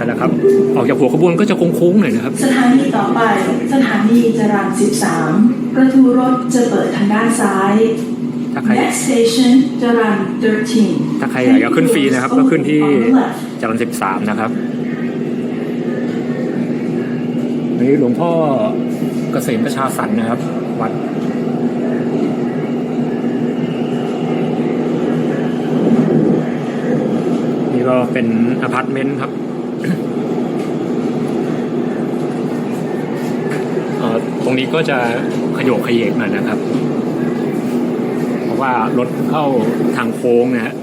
นั่นแหละครับ ออกจากหัวขบวนก็จะโค้งๆหน่อยนะครับ สถานีต่อไปสถานีจรัญ13 ประตูรถจะเปิดทางด้านซ้าย ถ้าใคร Next station จรัญ13ถ้าใครอยากจะขึ้นฟรีนะครับ ก็ขึ้นที่ On the left จรัญสิบสามนะครับนี่หลวงพ่อเกษมประชาสรรค์นะครับ วัดนี่ก็เป็นอพาร์ตเมนต์ครับเอ่อ ตรงนี้ก็จะขยโยกขยเยกหน่อยนะครับ เพราะว่ารถเข้าทางโค้งนะฮะ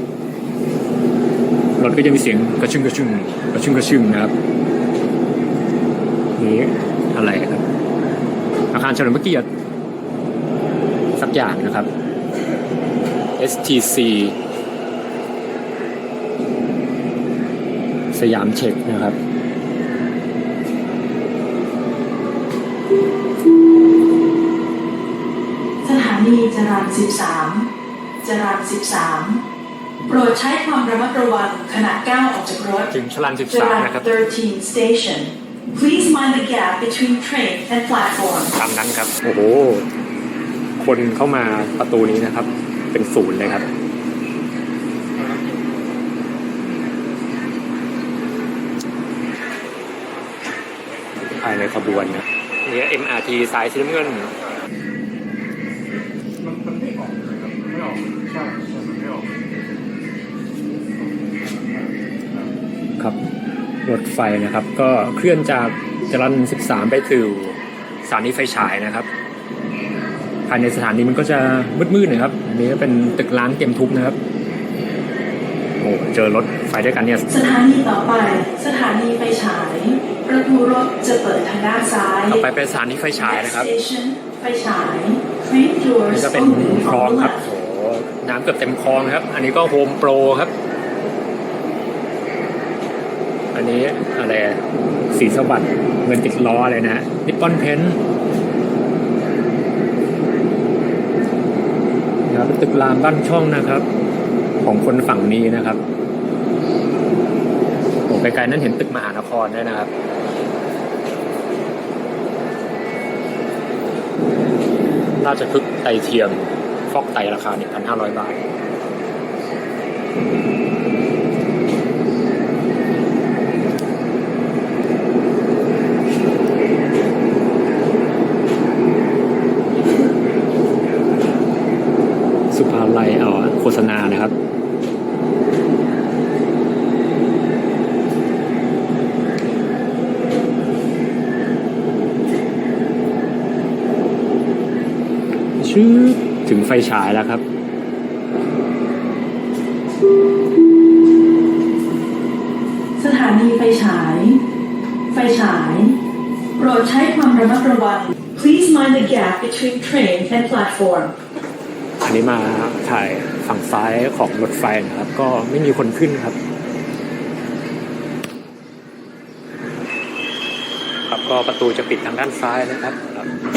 รถก็จะมีเสียงกระชึ่งกระชึ่งกระชึ่งกระชึ่งนะครับ นี่อะไรครับ อาคารเฉลิมพระเกียรติสักอย่างนะครับ STC สยามเช็คนะครับสถานีจรัญ13 จรัญ13 โปรดใช้ความระมัดระวังขณะก้าวออกจากรถถึงชลันจรั13ญนะครับ 13 station Please mind the gap between train and platform ตามนั้นครับ โอ้โห คนเข้ามาประตูนี้นะครับ เป็นศูนย์เลยครับายในขบวนนะนี่ MRT สายสีน้ำเงินมันมันไม่ออกเลยครับไม่ออกใช่ใช่มันไม่ออกครับรถไฟนะครับ ก็เคลื่อนจากจรัญ13 ไปถึงสถานีไฟฉายนะครับ ภายในสถานีมันก็จะมืดๆหน่อยครับ อันนี้ก็เป็นตึกร้างเกมทุบนะครับโอ้ เจอรถไฟด้วยกันเนี่ยสถานีต่อไป สถานีไฟฉาย ประตูรถจะเปิดทางด้านซ้ายต่อไปเป็นสถานีไฟฉายนะครับ Next station ไฟฉาย Train doors นี่ก็เป็น open คลอง on the ครับ left โอ้โหน้ำเกือบเต็มคลองนะครับ อันนี้ก็โฮมโปรครับ อันนี้อะไรสีสวัสดิ์เงินติดล้อเลยนะนิปปอนเพนนะครับตึกรามบ้านช่องนะครับ ของคนฝั่งนี้นะครับโอ้ ไกลๆนั่นเห็นตึกมหานครด้วยนะครับราชพฤกษ์ไตรเทียม ฟอกไตราคา 1,500 บาท สุภาลัยเอาโฆษณานะครับ ชื่อถึงไฟฉายแล้วครับ สถานีไฟฉาย ไฟฉาย โปรดใช้ความระมัดระวัง Please mind the gap between train and platform อันนี้มาถ่ายฝั่งซ้ายของรถไฟนะครับ ก็ไม่มีคนขึ้นครับ ครับก็ประตูจะปิดทางด้านซ้ายนะครับครับ